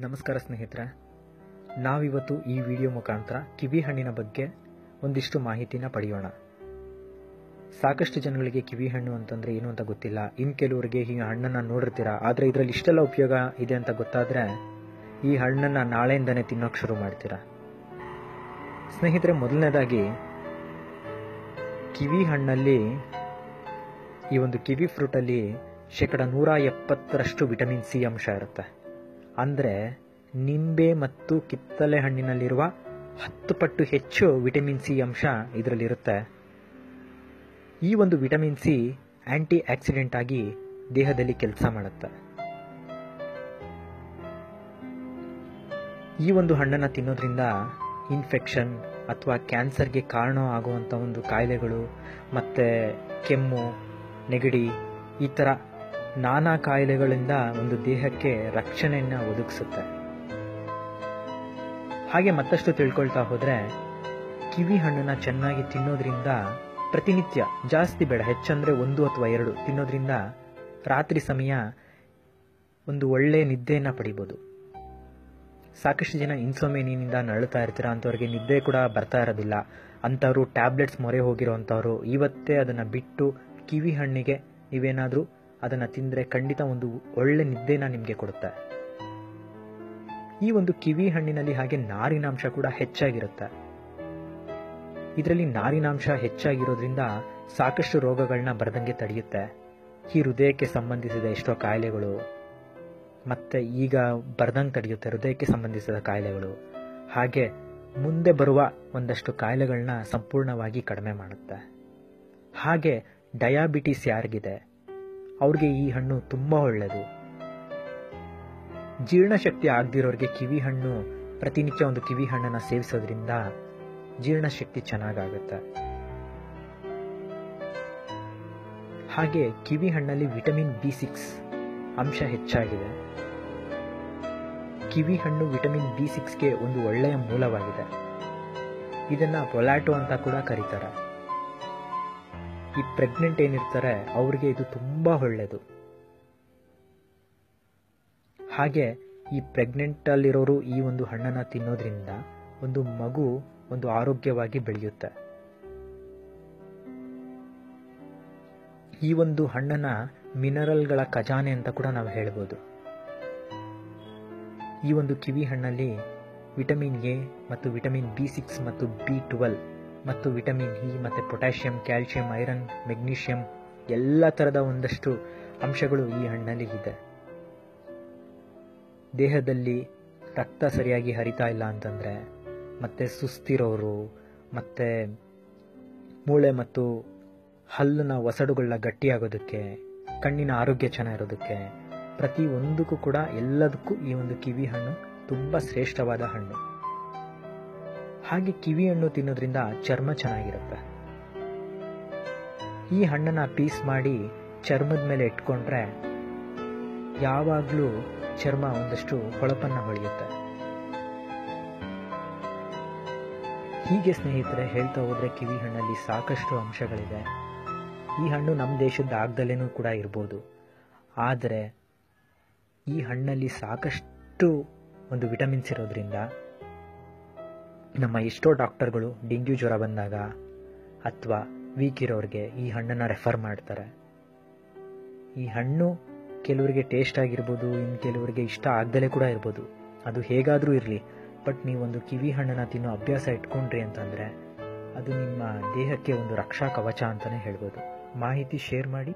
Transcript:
ನಮಸ್ಕಾರ ಸ್ನೇಹಿತರೆ. ನಾವಿವತ್ತು ಈ ವಿಡಿಯೋ ಮುಖಾಂತರ ಕಿವಿ ಹಣ್ಣಿನ ಬಗ್ಗೆ ಒಂದಿಷ್ಟು ಮಾಹಿತಿನ ಪಡೆಯೋಣ. ಸಾಕಷ್ಟು ಜನಗಳಿಗೆ ಕಿವಿ ಹಣ್ಣು ಅಂತಂದ್ರೆ ಏನು ಅಂತ ಗೊತ್ತಿಲ್ಲ. ಇನ್ ಕೆಲವರಿಗೆ ಈ ಹಣ್ಣನ್ನ ನೋಡಿರ್ತೀರಾ? ಆದ್ರೆ ಇದರಲ್ಲಿ ಇಷ್ಟೆಲ್ಲ ಉಪಯೋಗ ಇದೆ ಅಂತ ಗೊತ್ತಾದ್ರೆ ಈ ಹಣ್ಣನ್ನ ನಾಳೆಯಿಂದನೇ ತಿನ್ನೋಕೆ ಶುರು ಮಾಡ್ತೀರಾ? ಸ್ನೇಹಿತರೆ, ಮೊದಲನೇದಾಗಿ ಕಿವಿ ಹಣ್ಣಲ್ಲಿ ಈ ಒಂದು ಕಿವಿ ಫ್ರೂಟಲ್ಲಿ ಶೇಕಡ ನೂರ ಎಪ್ಪತ್ತರಷ್ಟು ವಿಟಮಿನ್ ಸಿ ಅಂಶ ಇರುತ್ತೆ. ಅಂದರೆ ನಿಂಬೆ ಮತ್ತು ಕಿತ್ತಲೆ ಹಣ್ಣಿನಲ್ಲಿರುವ ಹತ್ತು ಪಟ್ಟು ಹೆಚ್ಚು ವಿಟಮಿನ್ ಸಿ ಅಂಶ ಇದರಲ್ಲಿರುತ್ತೆ. ಈ ಒಂದು ವಿಟಮಿನ್ ಸಿ ಆಂಟಿ ಆಕ್ಸಿಡೆಂಟ್ ಆಗಿ ದೇಹದಲ್ಲಿ ಕೆಲಸ ಮಾಡುತ್ತೆ. ಈ ಒಂದು ಹಣ್ಣನ್ನು ತಿನ್ನೋದ್ರಿಂದ ಇನ್ಫೆಕ್ಷನ್ ಅಥವಾ ಕ್ಯಾನ್ಸರ್ಗೆ ಕಾರಣ ಆಗುವಂಥ ಒಂದು ಕಾಯಿಲೆಗಳು ಮತ್ತು ಕೆಮ್ಮು, ನೆಗಡಿ ಈ ಥರ ನಾನಾ ಕಾಯಿಲೆಗಳಿಂದ ಒಂದು ದೇಹಕ್ಕೆ ರಕ್ಷಣೆಯನ್ನು ಒದಗಿಸುತ್ತೆ. ಹಾಗೆ ಮತ್ತಷ್ಟು ತಿಳ್ಕೊಳ್ತಾ ಹೋದರೆ, ಕಿವಿ ಹಣ್ಣನ್ನ ಚೆನ್ನಾಗಿ ತಿನ್ನೋದ್ರಿಂದ ಪ್ರತಿನಿತ್ಯ ಜಾಸ್ತಿ ಬೇಡ, ಹೆಚ್ಚಂದ್ರೆ ಒಂದು ಅಥವಾ ಎರಡು ತಿನ್ನೋದ್ರಿಂದ ರಾತ್ರಿ ಸಮಯ ಒಂದು ಒಳ್ಳೆ ನಿದ್ದೆಯನ್ನು ಪಡಿಬೋದು. ಸಾಕಷ್ಟು ಜನ ಇನ್ಸೋಮೇನಿಯಿಂದ ನರಳುತ್ತಾ ಇರ್ತೀರ ಅಂಥವ್ರಿಗೆ ನಿದ್ದೆ ಕೂಡ ಬರ್ತಾ ಇರೋದಿಲ್ಲ. ಅಂಥವ್ರು ಟ್ಯಾಬ್ಲೆಟ್ಸ್ ಮೊರೆ ಹೋಗಿರೋವಂಥವ್ರು ಇವತ್ತೇ ಅದನ್ನು ಬಿಟ್ಟು ಕಿವಿ ಹಣ್ಣಿಗೆ ನೀವೇನಾದರೂ ಅದನ್ನು ತಿಂದರೆ ಖಂಡಿತ ಒಂದು ಒಳ್ಳೆ ನಿದ್ದೆನ ನಿಮಗೆ ಕೊಡುತ್ತೆ. ಈ ಒಂದು ಕಿವಿ ಹಣ್ಣಿನಲ್ಲಿ ಹಾಗೆ ನಾರಿನಾಂಶ ಕೂಡ ಹೆಚ್ಚಾಗಿರುತ್ತೆ. ಇದರಲ್ಲಿ ನಾರಿನಾಂಶ ಹೆಚ್ಚಾಗಿರೋದ್ರಿಂದ ಸಾಕಷ್ಟು ರೋಗಗಳನ್ನ ಬರದಂಗೆ ತಡೆಯುತ್ತೆ. ಈ ಹೃದಯಕ್ಕೆ ಸಂಬಂಧಿಸಿದ ಎಷ್ಟೋ ಕಾಯಿಲೆಗಳು, ಮತ್ತೆ ಈಗ ಬರ್ದಂಗೆ ತಡೆಯುತ್ತೆ ಹೃದಯಕ್ಕೆ ಸಂಬಂಧಿಸಿದ ಕಾಯಿಲೆಗಳು. ಹಾಗೆ ಮುಂದೆ ಬರುವ ಒಂದಷ್ಟು ಕಾಯಿಲೆಗಳನ್ನ ಸಂಪೂರ್ಣವಾಗಿ ಕಡಿಮೆ ಮಾಡುತ್ತೆ. ಹಾಗೆ ಡಯಾಬಿಟಿಸ್ ಯಾರಿಗಿದೆ? ಅವ್ರಿಗೆ ಈ ಹಣ್ಣು ತುಂಬ ಒಳ್ಳೆಯದು ಜೀರ್ಣಶಕ್ತಿ ಆಗದಿರೋರಿಗೆ ಕಿವಿ ಹಣ್ಣು, ಪ್ರತಿನಿತ್ಯ ಒಂದು ಕಿವಿ ಹಣ್ಣನ್ನು ಸೇವಿಸೋದ್ರಿಂದ ಜೀರ್ಣಶಕ್ತಿ ಚೆನ್ನಾಗಾಗುತ್ತೆ. ಹಾಗೆ ಕಿವಿ ಹಣ್ಣಲ್ಲಿ ವಿಟಮಿನ್ ಬಿ ಸಿಕ್ಸ್ ಅಂಶ ಹೆಚ್ಚಾಗಿದೆ. ಕಿವಿ ಹಣ್ಣು ವಿಟಮಿನ್ ಬಿ ಸಿಕ್ಸ್ಗೆ ಒಂದು ಒಳ್ಳೆಯ ಮೂಲವಾಗಿದೆ. ಇದನ್ನು ಪೊಲ್ಯಾಟೊ ಅಂತ ಕೂಡ ಕರೀತಾರೆ. ಈ ಪ್ರೆಗ್ನೆಂಟ್ ಏನಿರ್ತಾರೆ, ಅವ್ರಿಗೆ ಇದು ತುಂಬ ಒಳ್ಳೆಯದು ಹಾಗೆ ಈ ಪ್ರೆಗ್ನೆಂಟಲ್ಲಿರೋರು ಈ ಒಂದು ಹಣ್ಣನ್ನ ತಿನ್ನೋದ್ರಿಂದ ಒಂದು ಮಗು ಒಂದು ಆರೋಗ್ಯವಾಗಿ ಬೆಳೆಯುತ್ತೆ. ಈ ಒಂದು ಹಣ್ಣನ್ನ ಮಿನರಲ್ಗಳ ಖಜಾನೆ ಅಂತ ಕೂಡ ನಾವು ಹೇಳ್ಬೋದು. ಈ ಒಂದು ಕಿವಿ ಹಣ್ಣಲ್ಲಿ ವಿಟಮಿನ್ ಎ ಮತ್ತು ವಿಟಮಿನ್ ಬಿ ಸಿಕ್ಸ್ ಮತ್ತು ಬಿ ಟ್ವೆಲ್ ಮತ್ತು ವಿಟಮಿನ್ ಇ ಮತ್ತು ಪೊಟ್ಯಾಷಿಯಂ, ಕ್ಯಾಲ್ಶಿಯಂ, ಐರನ್, ಮೆಗ್ನೀಷಿಯಂ ಎಲ್ಲ ಥರದ ಒಂದಷ್ಟು ಅಂಶಗಳು ಈ ಹಣ್ಣಲ್ಲಿ ಇದೆ. ದೇಹದಲ್ಲಿ ರಕ್ತ ಸರಿಯಾಗಿ ಹರಿತಾ ಇಲ್ಲ ಅಂತಂದರೆ, ಮತ್ತು ಸುಸ್ತಿರೋರು, ಮತ್ತು ಮೂಳೆ ಮತ್ತು ಹಲ್ಲಿನ ಒಸಡುಗಳನ್ನ ಗಟ್ಟಿಯಾಗೋದಕ್ಕೆ, ಕಣ್ಣಿನ ಆರೋಗ್ಯ ಚೆನ್ನಾಗಿರೋದಕ್ಕೆ ಪ್ರತಿ ಒಂದಕ್ಕೂ ಕೂಡ ಎಲ್ಲದಕ್ಕೂ ಈ ಒಂದು ಕಿವಿ ಹಣ್ಣು ತುಂಬ ಶ್ರೇಷ್ಠವಾದ ಹಣ್ಣು. ಹಾಗೆ ಕಿವಿ ಹಣ್ಣು ತಿನ್ನೋದ್ರಿಂದ ಚರ್ಮ ಚೆನ್ನಾಗಿರುತ್ತೆ. ಈ ಹಣ್ಣನ್ನ ಪೀಸ್ ಮಾಡಿ ಚರ್ಮದ ಮೇಲೆ ಇಟ್ಕೊಂಡ್ರೆ ಯಾವಾಗಲೂ ಚರ್ಮ ಒಂದಷ್ಟು ಹೊಳಪನ್ನ ಹೊಳೆಯುತ್ತೆ. ಹೀಗೆ ಸ್ನೇಹಿತರೆ, ಹೇಳ್ತಾ ಹೋದ್ರೆ ಕಿವಿ ಹಣ್ಣಲ್ಲಿ ಸಾಕಷ್ಟು ಅಂಶಗಳಿದೆ. ಈ ಹಣ್ಣು ನಮ್ಮ ದೇಶದ ಆಗದಲ್ಲೇನೂ ಕೂಡ ಇರ್ಬೋದು. ಆದರೆ ಈ ಹಣ್ಣಲ್ಲಿ ಸಾಕಷ್ಟು ಒಂದು ವಿಟಮಿನ್ಸ್ ಇರೋದ್ರಿಂದ ನಮ್ಮ ಎಷ್ಟೋ ಡಾಕ್ಟರ್ಗಳು ಡೆಂಗ್ಯೂ ಜ್ವರ ಬಂದಾಗ ಅಥವಾ ವೀಕ್ ಇರೋರಿಗೆ ಈ ಹಣ್ಣನ್ನು ರೆಫರ್ ಮಾಡ್ತಾರೆ. ಈ ಹಣ್ಣು ಕೆಲವರಿಗೆ ಟೇಸ್ಟ್ ಆಗಿರ್ಬೋದು ಇನ್ನು ಕೆಲವರಿಗೆ ಇಷ್ಟ ಆಗ್ದಲೇ ಕೂಡ ಇರ್ಬೋದು. ಅದು ಹೇಗಾದರೂ ಇರಲಿ, ಬಟ್ ನೀವೊಂದು ಕಿವಿ ಹಣ್ಣನ್ನು ತಿನ್ನೋ ಅಭ್ಯಾಸ ಇಟ್ಕೊಂಡ್ರಿ ಅಂತಂದರೆ ಅದು ನಿಮ್ಮ ದೇಹಕ್ಕೆ ಒಂದು ರಕ್ಷಾ ಕವಚ ಅಂತಲೇ ಹೇಳ್ಬೋದು. ಮಾಹಿತಿ ಶೇರ್ ಮಾಡಿ.